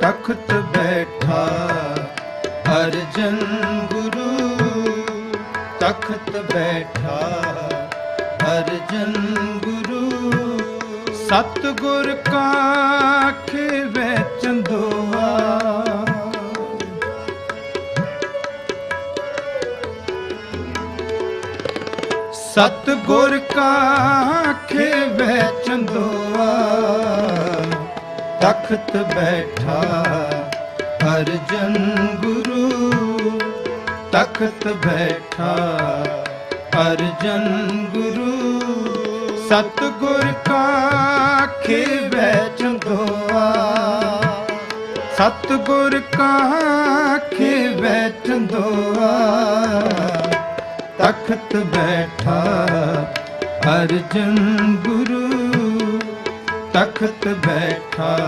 ਤਖਤ ਬੈਠਾ ਅਰਜਨ ਗੁਰੂ ਤਖਤ ਬੈਠਾ ਅਰਜਨ ਗੁਰੂ ਸਤਗੁਰ ਕਾ ਖੇਵੇ ਚੰਦੋਆ ਸਤਗੁਰ ਕਾ ਖੇਵੇ ਤਖਤ ਬੈਠਾ ਅਰਜਨ ਗੁਰੂ ਤਖਤ ਬੈਠਾ ਅਰਜਨ ਗੁਰੂ ਸਤਗੁਰ ਕਾ ਖੇਵੇ ਚੰਦੋਆ ਸਤਗੁਰ ਕਾ ਖੇਵੇ ਚੰਦੋਆ ਤਖਤ ਬੈਠਾ ਅਰਜਨ ਗੁਰੂ ਤਖਤ ਬੈਠਾ।